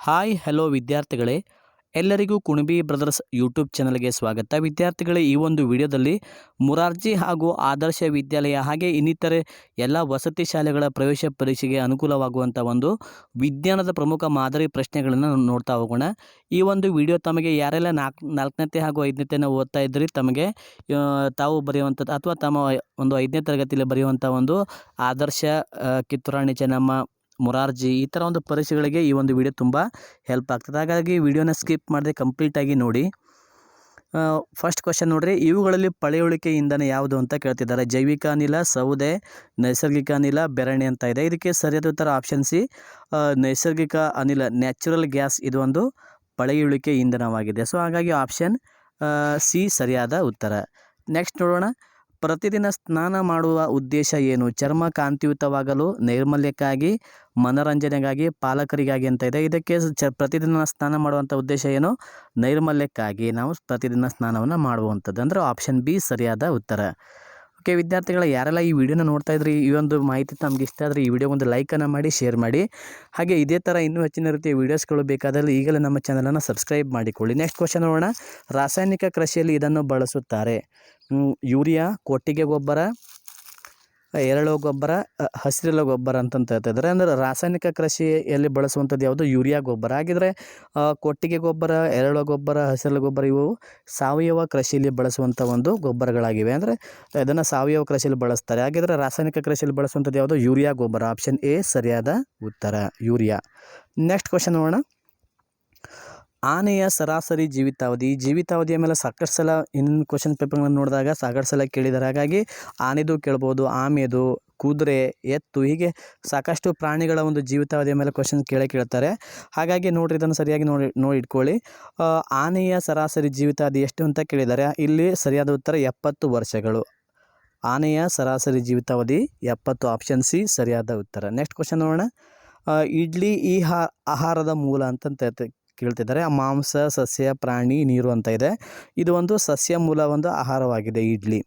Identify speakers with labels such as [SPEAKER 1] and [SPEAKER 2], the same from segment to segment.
[SPEAKER 1] Hi, hello ವಿದ್ಯಾರ್ಥಿಗಳೇ. ಎಲ್ಲರಿಗೂ Kunbi brothers YouTube ಚಾನಲ್ಗೆ ಸ್ವಾಗತ. ವಿದ್ಯಾರ್ಥಿಗಳೇ, ಈ ಒಂದು ವಿಡಿಯೋದಲ್ಲಿ ಮುರಾರ್ಜಿ ಹಾಗೂ ಆದರ್ಶ ವಿದ್ಯಾಲಯ ಹಾಗೆ ಇನ್ನಿತರೆ ಎಲ್ಲ ವಸತಿ ಶಾಲೆಗಳ ಪ್ರವೇಶ ಪರೀಕ್ಷೆಗೆ ಅನುಕೂಲವಾಗುವಂಥ ಒಂದು ವಿಜ್ಞಾನದ ಪ್ರಮುಖ ಮಾದರಿ ಪ್ರಶ್ನೆಗಳನ್ನು ನೋಡ್ತಾ ಹೋಗೋಣ. ಈ ಒಂದು ವಿಡಿಯೋ ತಮಗೆ ಯಾರೆಲ್ಲ ನಾಲ್ಕು ನಾಲ್ಕನೇತೆ ಹಾಗೂ ಐದನೇತೆಯನ್ನು ಓದ್ತಾ ಇದ್ರಿ ತಮಗೆ ತಾವು ಬರೆಯುವಂಥದ್ದು ಅಥವಾ ತಮ್ಮ ಒಂದು ಐದನೇ ತರಗತಿಯಲ್ಲಿ ಬರೆಯುವಂಥ ಒಂದು ಆದರ್ಶ ಕಿತ್ತೂರಾಣಿ ಚೆನ್ನಮ್ಮ ಮೊರಾರ್ಜಿ, ಈ ಥರ ಒಂದು ಪರೀಕ್ಷೆಗಳಿಗೆ ಈ ಒಂದು ವಿಡಿಯೋ ತುಂಬ ಹೆಲ್ಪ್ ಆಗ್ತದೆ. ಹಾಗಾಗಿ ವಿಡಿಯೋನ ಸ್ಕಿಪ್ ಮಾಡದೆ ಕಂಪ್ಲೀಟಾಗಿ ನೋಡಿ. ಫಸ್ಟ್ ಕ್ವಶನ್ ನೋಡ್ರಿ. ಇವುಗಳಲ್ಲಿ ಪಳೆಯುಳಿಕೆ ಇಂಧನ ಯಾವುದು ಅಂತ ಕೇಳ್ತಿದ್ದಾರೆ. ಜೈವಿಕ ಅನಿಲ, ಸೌದೆ, ನೈಸರ್ಗಿಕ ಅನಿಲ, ಬೆರಣೆ ಅಂತ ಇದೆ. ಇದಕ್ಕೆ ಸರಿಯಾದ ಉತ್ತರ ಆಪ್ಷನ್ ಸಿ ನೈಸರ್ಗಿಕ ಅನಿಲ ನ್ಯಾಚುರಲ್ ಗ್ಯಾಸ್ ಇದು ಒಂದು ಪಳೆಯುಳಿಕೆ ಇಂಧನವಾಗಿದೆ ಸೊ ಹಾಗಾಗಿ ಆಪ್ಷನ್ ಸಿ ಸರಿಯಾದ ಉತ್ತರ. ನೆಕ್ಸ್ಟ್ ನೋಡೋಣ. ಪ್ರತಿದಿನ ಸ್ನಾನ ಮಾಡುವ ಉದ್ದೇಶ ಏನು? ಚರ್ಮ ಕಾಂತಿಯುತವಾಗಲು, ನೈರ್ಮಲ್ಯಕ್ಕಾಗಿ, ಮನರಂಜನೆಗಾಗಿ, ಪಾಲಕರಿಗಾಗಿ ಅಂತ ಇದೆ. ಇದಕ್ಕೆ ಚ ಪ್ರತಿದಿನ ಸ್ನಾನ ಮಾಡುವಂಥ ಉದ್ದೇಶ ಏನು? ನೈರ್ಮಲ್ಯಕ್ಕಾಗಿ ನಾವು ಪ್ರತಿದಿನ ಸ್ನಾನವನ್ನು ಮಾಡುವಂಥದ್ದು ಅಂದರೆ ಆಪ್ಷನ್ ಬಿ ಸರಿಯಾದ ಉತ್ತರ. ಓಕೆ ವಿದ್ಯಾರ್ಥಿಗಳ, ಯಾರೆಲ್ಲ ಈ ವಿಡಿಯೋನ ನೋಡ್ತಾ ಇದ್ರಿ, ಈ ಒಂದು ಮಾಹಿತಿ ತಮ್ಗೆ ಇಷ್ಟ ಆದರೆ ಈ ವಿಡಿಯೋ ಒಂದು ಲೈಕನ್ನು ಮಾಡಿ ಶೇರ್ ಮಾಡಿ. ಹಾಗೆ ಇದೇ ಥರ ಇನ್ನೂ ಹೆಚ್ಚಿನ ರೀತಿಯ ವೀಡಿಯೋಸ್ಗಳು ಬೇಕಾದಲ್ಲಿ ಈಗಲೇ ನಮ್ಮ ಚಾನಲನ್ನು ಸಬ್ಸ್ಕ್ರೈಬ್ ಮಾಡಿಕೊಳ್ಳಿ. ನೆಕ್ಸ್ಟ್ ಕ್ವಶನ್ ನೋಡೋಣ. ರಾಸಾಯನಿಕ ಕೃಷಿಯಲ್ಲಿ ಇದನ್ನು ಬಳಸುತ್ತಾರೆ. ಯೂರಿಯಾ, ಕೊಟ್ಟಿಗೆ ಗೊಬ್ಬರ ಎರಳು ಗೊಬ್ಬರ ಹಸಿರೆಲು ಗೊಬ್ಬರ ಅಂತಂತ ಹೇಳ್ತಿದ್ದಾರೆ ಅಂದರೆ ರಾಸಾಯನಿಕ ಕೃಷಿಯಲ್ಲಿ ಬಳಸುವಂಥದ್ದು ಯಾವುದು? ಯೂರಿಯಾ ಗೊಬ್ಬರ. ಹಾಗಿದ್ರೆ ಕೊಟ್ಟಿಗೆ ಗೊಬ್ಬರ ಎರೆಳು ಗೊಬ್ಬರ, ಹಸಿರೆಲೆ ಗೊಬ್ಬರ ಇವು ಸಾವಯವ ಕೃಷಿಯಲ್ಲಿ ಬಳಸುವಂಥ ಒಂದು ಗೊಬ್ಬರಗಳಾಗಿವೆ. ಅಂದರೆ ಇದನ್ನು ಸಾವಯವ ಕೃಷಿಯಲ್ಲಿ ಬಳಸ್ತಾರೆ. ಹಾಗಿದ್ರೆ ರಾಸಾಯನಿಕ ಕೃಷಿಯಲ್ಲಿ ಬಳಸುವಂಥದ್ದು ಯಾವುದು? ಯೂರಿಯಾ ಗೊಬ್ಬರ. ಆಪ್ಷನ್ ಎ ಸರಿಯಾದ ಉತ್ತರ. ಯೂರಿಯಾ. ನೆಕ್ಸ್ಟ್ ಕ್ವಶನ್ ನೋಡೋಣ. ಆನೆಯ ಸರಾಸರಿ ಜೀವಿತಾವಧಿ, ಜೀವಿತಾವಧಿಯ ಮೇಲೆ ಸಾಕಷ್ಟು ಸಲ ಇನ್ನೊಂದು ಕ್ವಶನ್ ಪೇಪರ್ಗಳನ್ನು ನೋಡಿದಾಗ ಸಾಕಷ್ಟು ಸಲ ಕೇಳಿದ್ದಾರೆ. ಹಾಗಾಗಿ ಆನೆದು ಕೇಳ್ಬೋದು, ಆಮೆದು, ಕುದುರೆ, ಎತ್ತು ಹೀಗೆ ಸಾಕಷ್ಟು ಪ್ರಾಣಿಗಳ ಒಂದು ಜೀವಿತಾವಧಿಯ ಮೇಲೆ ಕ್ವಶನ್ ಕೇಳೇ ಕೇಳ್ತಾರೆ. ಹಾಗಾಗಿ ನೋಡಿರಿ, ಇದನ್ನು ಸರಿಯಾಗಿ ನೋಡಿ ನೋಡಿ ಇಟ್ಕೊಳ್ಳಿ. ಆನೆಯ ಸರಾಸರಿ ಜೀವಿತಾವಧಿ ಎಷ್ಟು ಅಂತ ಕೇಳಿದ್ದಾರೆ ಇಲ್ಲಿ ಸರಿಯಾದ ಉತ್ತರ ಎಪ್ಪತ್ತು ವರ್ಷಗಳು. ಆನೆಯ ಸರಾಸರಿ ಜೀವಿತಾವಧಿ ಎಪ್ಪತ್ತು ಆಪ್ಷನ್ ಸಿ ಸರಿಯಾದ ಉತ್ತರ. ನೆಕ್ಸ್ಟ್ ಕ್ವಶನ್ ನೋಡೋಣ. ಇಡ್ಲಿ ಈ ಆಹಾರದ ಮೂಲ ಹೇಳ್ತ- ಕೇಳ್ತಿದ್ದಾರೆ. ಮಾಂಸ, ಸಸ್ಯ, ಪ್ರಾಣಿ, ನೀರು ಅಂತ ಇದೆ. ಇದು ಒಂದು ಸಸ್ಯ ಮೂಲ ಒಂದು ಆಹಾರವಾಗಿದೆ ಇಡ್ಲಿ.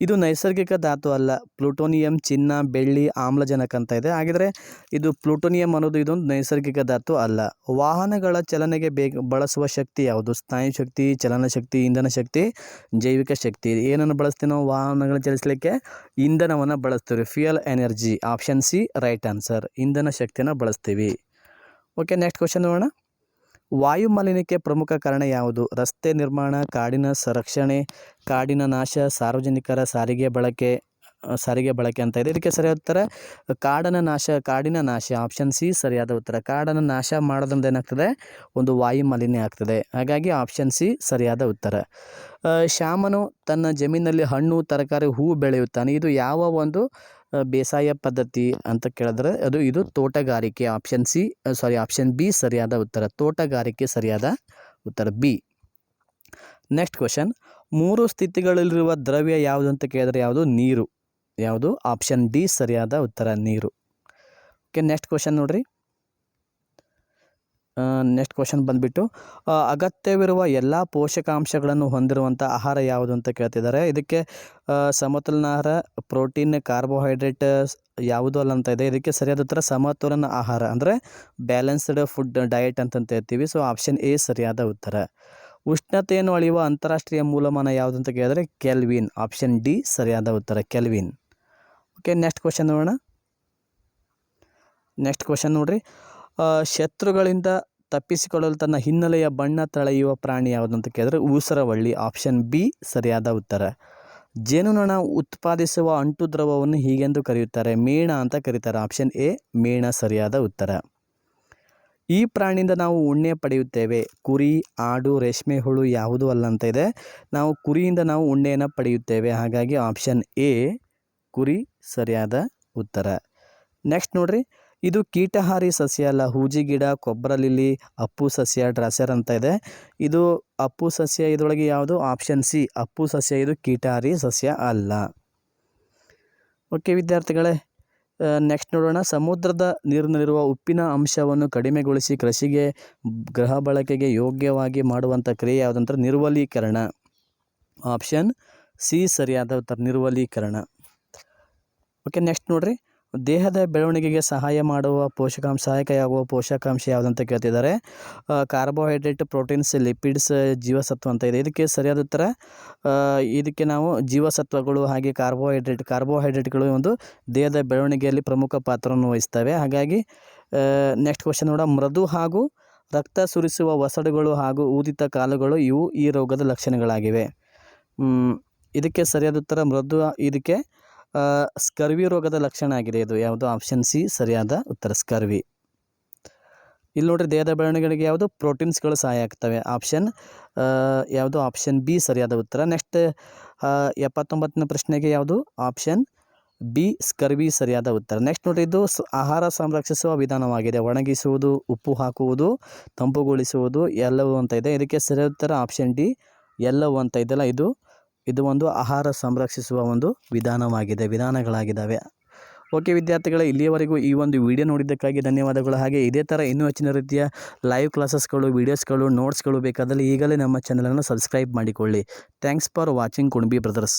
[SPEAKER 1] ಇದು ನೈಸರ್ಗಿಕ ಧಾತು ಅಲ್ಲ. ಪ್ಲೂಟೋನಿಯಂ, ಚಿನ್ನ, ಬೆಳ್ಳಿ, ಆಮ್ಲಜನಕ ಅಂತ ಇದೆ. ಹಾಗಿದ್ರೆ ಇದು ಪ್ಲೂಟೋನಿಯಂ ಅನ್ನೋದು ಇದೊಂದು ನೈಸರ್ಗಿಕ ಧಾತು ಅಲ್ಲ. ವಾಹನಗಳ ಚಲನೆಗೆ ಬೇಗ ಬಳಸುವ ಶಕ್ತಿ ಯಾವುದು? ಸ್ನಾಯು ಶಕ್ತಿ ಚಲನಶಕ್ತಿ ಇಂಧನ ಶಕ್ತಿ, ಜೈವಿಕ ಶಕ್ತಿ. ಏನನ್ನು ಬಳಸ್ತೀವಿ ನಾವು? ವಾಹನಗಳನ್ನ ಚಲಿಸಲಿಕ್ಕೆ ಇಂಧನವನ್ನು ಬಳಸ್ತೀವಿ. Fuel energy, option C right answer. ಇಂಧನ ಶಕ್ತಿಯನ್ನು ಬಳಸ್ತೀವಿ. ಓಕೆ, ನೆಕ್ಸ್ಟ್ ಕ್ವಶನ್ ನೋಡೋಣ. ವಾಯು ಮಾಲಿನ್ಯಕ್ಕೆ ಪ್ರಮುಖ ಕಾರಣ ಯಾವುದು? ರಸ್ತೆ ನಿರ್ಮಾಣ, ಕಾಡಿನ ಸಂರಕ್ಷಣೆ, ಕಾಡಿನ ನಾಶ, ಸಾರ್ವಜನಿಕರ ಸಾರಿಗೆ ಬಳಕೆ ಸಾರಿಗೆ ಬಳಕೆ ಅಂತ ಇದೆ. ಇದಕ್ಕೆ ಸರಿಯಾದ ಉತ್ತರ, ಕಾಡನ ನಾಶ, ಕಾಡಿನ ನಾಶ. ಆಪ್ಷನ್ ಸಿ ಸರಿಯಾದ ಉತ್ತರ. ಕಾಡನ್ನು ನಾಶ ಮಾಡೋದ್ರಿಂದ ಏನಾಗ್ತದೆ? ಒಂದು ವಾಯು ಮಾಲಿನ್ಯ ಆಗ್ತದೆ. ಹಾಗಾಗಿ ಆಪ್ಷನ್ ಸಿ ಸರಿಯಾದ ಉತ್ತರ. ಶ್ಯಾಮನು ತನ್ನ ಜಮೀನಲ್ಲಿ ಹಣ್ಣು, ತರಕಾರಿ, ಹೂ ಬೆಳೆಯುತ್ತಾನೆ. ಇದು ಯಾವ ಒಂದು ಬೇಸಾಯ ಪದ್ಧತಿ ಅಂತ ಕೇಳಿದ್ರೆ ಅದು ಇದು ತೋಟಗಾರಿಕೆ option C sorry option B ಸರಿಯಾದ ಉತ್ತರ. ತೋಟಗಾರಿಕೆ ಸರಿಯಾದ ಉತ್ತರ ಬಿ ನೆಕ್ಸ್ಟ್ ಕ್ವಶನ್ ಮೂರು ಸ್ಥಿತಿಗಳಲ್ಲಿರುವ ದ್ರವ್ಯ ಯಾವುದು ಅಂತ ಕೇಳಿದ್ರೆ ಯಾವುದು? ನೀರು. ಯಾವುದು? ಆಪ್ಷನ್ ಡಿ ಸರಿಯಾದ ಉತ್ತರ ನೀರು. ಓಕೆ ನೆಕ್ಸ್ಟ್ ಕ್ವಶನ್ ನೋಡ್ರಿ. ನೆಕ್ಸ್ಟ್ ಕ್ವಶನ್ ಬಂದುಬಿಟ್ಟು ಅಗತ್ಯವಿರುವ ಎಲ್ಲ ಪೋಷಕಾಂಶಗಳನ್ನು ಹೊಂದಿರುವಂಥ ಆಹಾರ ಯಾವುದು ಅಂತ ಕೇಳ್ತಿದ್ದಾರೆ. ಇದಕ್ಕೆ ಸಮತೋಲನ ಆಹಾರ ಪ್ರೋಟೀನ್ ಕಾರ್ಬೋಹೈಡ್ರೇಟ್ ಯಾವುದು ಅಲ್ಲ ಅಂತ ಇದೆ. ಇದಕ್ಕೆ ಸರಿಯಾದ ಉತ್ತರ ಸಮತೋಲನ ಆಹಾರ ಅಂದರೆ ಬ್ಯಾಲೆನ್ಸ್ಡ್ ಫುಡ್ ಡಯಟ್ ಅಂತಂತ ಹೇಳ್ತೀವಿ. ಸೊ ಆಪ್ಷನ್ ಎ ಸರಿಯಾದ ಉತ್ತರ. ಉಷ್ಣತೆಯನ್ನು ಅಳೆಯುವ ಅಂತಾರಾಷ್ಟ್ರೀಯ ಮೂಲಮಾನ ಯಾವುದು ಅಂತ ಕೇಳಿದರೆ ಕೆಲ್ವಿನ್. ಆಪ್ಷನ್ ಡಿ ಸರಿಯಾದ ಉತ್ತರ, ಕೆಲ್ವಿನ್. ಓಕೆ ನೆಕ್ಸ್ಟ್ ಕ್ವಶನ್ ನೋಡೋಣ. ನೆಕ್ಸ್ಟ್ ಕ್ವಶನ್ ನೋಡ್ರಿ. ಶತ್ರುಗಳಿಂದ ತಪ್ಪಿಸಿಕೊಳ್ಳಲು ತನ್ನ ಹಿನ್ನೆಲೆಯ ಬಣ್ಣ ತಳೆಯುವ ಪ್ರಾಣಿ ಯಾವುದು ಅಂತ ಕೇಳಿದ್ರೆ ಊಸರವಳ್ಳಿ ಆಪ್ಷನ್ ಬಿ ಸರಿಯಾದ ಉತ್ತರ. ಜೇನುನೊಣ ಉತ್ಪಾದಿಸುವ ಅಂಟು ದ್ರವವನ್ನು ಹೀಗೆಂದು ಕರೆಯುತ್ತಾರೆ. ಮೇಣ ಅಂತ ಕರೀತಾರೆ. ಆಪ್ಷನ್ ಎ ಮೇಣ ಸರಿಯಾದ ಉತ್ತರ. ಈ ಪ್ರಾಣಿಯಿಂದ ನಾವು ಉಣ್ಣೆ ಪಡೆಯುತ್ತೇವೆ. ಕುರಿ, ಆಡು, ರೇಷ್ಮೆ, ಹುಳು ಯಾವುದೂ ಅಲ್ಲ ಅಂತ ಇದೆ. ನಾವು ಕುರಿಯಿಂದ ನಾವು ಉಣ್ಣೆಯನ್ನು ಪಡೆಯುತ್ತೇವೆ. ಹಾಗಾಗಿ ಆಪ್ಷನ್ ಎ ಕುರಿ ಸರಿಯಾದ ಉತ್ತರ. ನೆಕ್ಸ್ಟ್ ನೋಡ್ರಿ. ಇದು ಕೀಟಹಾರಿ ಸಸ್ಯ ಅಲ್ಲ. ಹೂಜಿ ಗಿಡ ಕೊಬ್ಬರಲಿಲ್ಲಿ ಅಪ್ಪು ಸಸ್ಯ, ಡ್ರಾಸರ್ ಅಂತ ಇದೆ. ಇದು ಅಪ್ಪು ಸಸ್ಯ ಇದರೊಳಗೆ ಯಾವುದು? ಆಪ್ಷನ್ ಸಿ, ಅಪ್ಪು ಸಸ್ಯ. ಇದು ಕೀಟಹಾರಿ ಸಸ್ಯ ಅಲ್ಲ. ಓಕೆ ವಿದ್ಯಾರ್ಥಿಗಳೇ ನೆಕ್ಸ್ಟ್ ನೋಡೋಣ. ಸಮುದ್ರದ ನೀರಿನಲ್ಲಿರುವ ಉಪ್ಪಿನ ಅಂಶವನ್ನು ಕಡಿಮೆಗೊಳಿಸಿ ಕೃಷಿಗೆ ಗೃಹ ಬಳಕೆಗೆ ಯೋಗ್ಯವಾಗಿ ಮಾಡುವಂಥ ಕ್ರಿಯೆ ಯಾವುದಂದ್ರೆ ನಿರ್ವಲೀಕರಣ. ಆಪ್ಷನ್ ಸಿ, ಸರಿಯಾದ ಉತ್ತರ ನಿರ್ವಲೀಕರಣ. ಓಕೆ, ನೆಕ್ಸ್ಟ್ ನೋಡ್ರಿ. ದೇಹದ ಬೆಳವಣಿಗೆಗೆ ಸಹಾಯ ಮಾಡುವ ಪೋಷಕಾಂಶ ಸಹಾಯಕವಾಗುವ ಪೋಷಕಾಂಶ ಯಾವುದಂತ ಕೇಳ್ತಿದ್ದಾರೆ. ಕಾರ್ಬೋಹೈಡ್ರೇಟ್ ಪ್ರೋಟೀನ್ಸ್ ಲಿಪಿಡ್ಸ್ ಜೀವಸತ್ವ ಅಂತ ಇದೆ. ಇದಕ್ಕೆ ಸರಿಯಾದ ಉತ್ತರ ಇದಕ್ಕೆ ನಾವು ಜೀವಸತ್ವಗಳು ಹಾಗೆ ಕಾರ್ಬೋಹೈಡ್ರೇಟ್ ಕಾರ್ಬೋಹೈಡ್ರೇಟ್ಗಳು ಒಂದು ದೇಹದ ಬೆಳವಣಿಗೆಯಲ್ಲಿ ಪ್ರಮುಖ ಪಾತ್ರವನ್ನು ವಹಿಸ್ತವೆ. ಹಾಗಾಗಿ ನೆಕ್ಸ್ಟ್ ಕ್ವಶನ್ ನೋಡ ಮೃದು ಹಾಗೂ ರಕ್ತ ಸುರಿಸುವ ಒಸಡುಗಳು ಹಾಗೂ ಊದಿತ ಕಾಲುಗಳು ಇವು ಈ ರೋಗದ ಲಕ್ಷಣಗಳಾಗಿವೆ. ಇದಕ್ಕೆ ಸರಿಯಾದ ಉತ್ತರ ಮೃದು, ಇದಕ್ಕೆ ಸ್ಕರ್ವಿ ರೋಗದ ಲಕ್ಷಣ ಆಗಿದೆ. ಇದು ಯಾವುದು? ಆಪ್ಷನ್ ಸಿ ಸರಿಯಾದ ಉತ್ತರ, ಸ್ಕರ್ವಿ. ಇಲ್ಲಿ ನೋಡ್ರಿ, ದೇಹದ ಬೆಳವಣಿಗೆಗಳಿಗೆ ಯಾವುದು? ಪ್ರೋಟೀನ್ಸ್ಗಳು ಸಹಾಯ ಆಗ್ತವೆ. ಆಪ್ಷನ್ ಯಾವುದು? ಆಪ್ಷನ್ ಬಿ ಸರಿಯಾದ ಉತ್ತರ. ನೆಕ್ಸ್ಟ್ ಎಪ್ಪತ್ತೊಂಬತ್ತನೇ ಪ್ರಶ್ನೆಗೆ ಯಾವುದು? ಆಪ್ಷನ್ ಬಿ ಸ್ಕರ್ವಿ, ಸರಿಯಾದ ಉತ್ತರ. ನೆಕ್ಸ್ಟ್ ನೋಡ್ರಿ, ಇದು ಆಹಾರ ಸಂರಕ್ಷಿಸುವ ವಿಧಾನವಾಗಿದೆ. ಒಣಗಿಸುವುದು, ಉಪ್ಪು ಹಾಕುವುದು, ತಂಪುಗೊಳಿಸುವುದು ಎಲ್ಲವೂ ಅಂತ ಇದೆ. ಇದಕ್ಕೆ ಸರಿಯಾದ ಉತ್ತರ ಆಪ್ಷನ್ ಡಿ ಎಲ್ಲವೂ ಅಂತ ಇದೆಯಲ್ಲ, ಇದು ಇದು ಒಂದು ಆಹಾರ ಸಂರಕ್ಷಿಸುವ ಒಂದು ವಿಧಾನವಾಗಿದೆ, ವಿಧಾನಗಳಾಗಿದ್ದಾವೆ. ಓಕೆ ವಿದ್ಯಾರ್ಥಿಗಳೇ, ಇಲ್ಲಿಯವರೆಗೂ ಈ ಒಂದು ವಿಡಿಯೋ ನೋಡಿದ್ದಕ್ಕಾಗಿ ಧನ್ಯವಾದಗಳು. ಹಾಗೆ ಇದೇ ಥರ ಇನ್ನೂ ಹೆಚ್ಚಿನ ರೀತಿಯ ಲೈವ್ ಕ್ಲಾಸಸ್ಗಳು ವೀಡಿಯೋಸ್ಗಳು ನೋಟ್ಸ್ಗಳು ಬೇಕಾದಲ್ಲಿ ಈಗಲೇ ನಮ್ಮ ಚಾನಲನ್ನು ಸಬ್ಸ್ಕ್ರೈಬ್ ಮಾಡಿಕೊಳ್ಳಿ. Thanks for watching Kunabi brothers